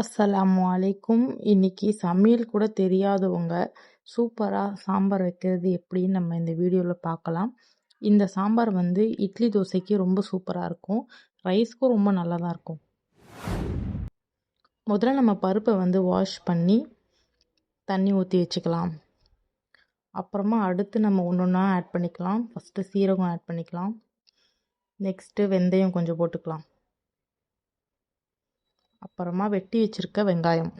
அஸ்ஸலாமு அலைக்கும். இன்னைக்கு சமையல் கூட தெரியாதவங்க சூப்பராக சாம்பார் வைக்கிறது எப்படின்னு நம்ம இந்த வீடியோவில் பார்க்கலாம். இந்த சாம்பார் வந்து இட்லி தோசைக்கு ரொம்ப சூப்பராக இருக்கும். ரைஸ்க்கும் ரொம்ப நல்லா தான் இருக்கும். முதல்ல நம்ம பருப்பை வந்து வாஷ் பண்ணி தண்ணி ஊற்றி வச்சுக்கலாம். அப்புறமா அடுத்து நம்ம ஒன்று ஒன்றா ஆட் பண்ணிக்கலாம். ஃபஸ்ட்டு சீரகம் ஆட் பண்ணிக்கலாம். நெக்ஸ்ட்டு வெந்தயம் கொஞ்சம் போட்டுக்கலாம். அப்புறமா வெட்டி வச்சுருக்க வெங்காயம்.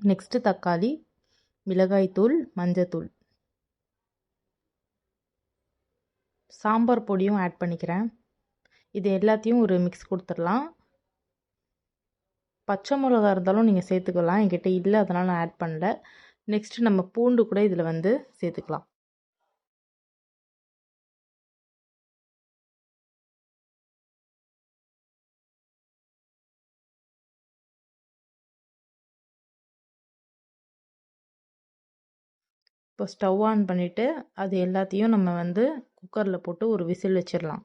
நெக்ஸ்ட்டு தக்காளி மிளகாய்த்தூள் மஞ்சத்தூள். சாம்பார் பொடியும் ஆட் பண்ணிக்கிறேன். இது எல்லாத்தையும் ஒரு மிக்ஸ் கொடுத்துடலாம். பச்சை மிளகா இருந்தாலும் நீங்கள் சேர்த்துக்கலாம். என்கிட்ட இல்லை அதனால் நான் ஆட் பண்ணல. நெக்ஸ்ட்டு நம்ம பூண்டு கூட இதில் வந்து சேர்த்துக்கலாம். இப்போ ஸ்டவ் ஆன் பண்ணிவிட்டு அது எல்லாத்தையும் நம்ம வந்து குக்கரில் போட்டு ஒரு விசில் வச்சிடலாம்.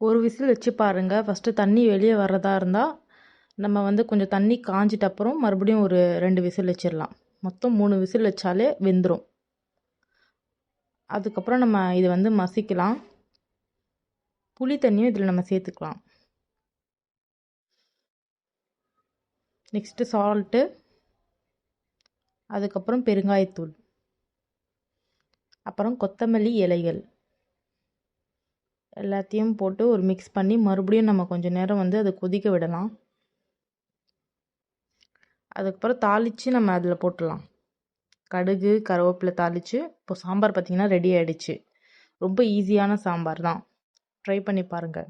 ஒரு விசில் வச்சு பாருங்கள் ஃபஸ்ட்டு தண்ணி வெளியே வர்றதா இருந்தால் நம்ம வந்து கொஞ்சம் தண்ணி காஞ்சிட்ட அப்புறம் மறுபடியும் ஒரு ரெண்டு விசில் வச்சிடலாம். மொத்தம் மூணு விசில் வச்சாலே வெந்துடும் அதுக்கப்புறம் நம்ம இதை வந்து மசிக்கலாம். புளி தண்ணியும் இதில் நம்ம சேர்த்துக்கலாம். நெக்ஸ்ட்டு சால்ட்டு அதுக்கப்புறம் பெருங்காயத்தூள். அப்புறம் கொத்தமல்லி இலைகள். எல்லாத்தையும் போட்டு ஒரு மிக்ஸ் பண்ணி மறுபடியும் நம்ம கொஞ்சம் நேரம் வந்து அதை கொதிக்க விடலாம். அதுக்கப்புறம் தாளித்து நம்ம அதில் போட்டுடலாம் கடுகு கருவேப்பிலை தாளித்து இப்போ சாம்பார் பார்த்திங்கன்னா ரெடி ஆகிடுச்சு ரொம்ப ஈஸியான சாம்பார் தான். ட்ரை பண்ணி பாருங்கள்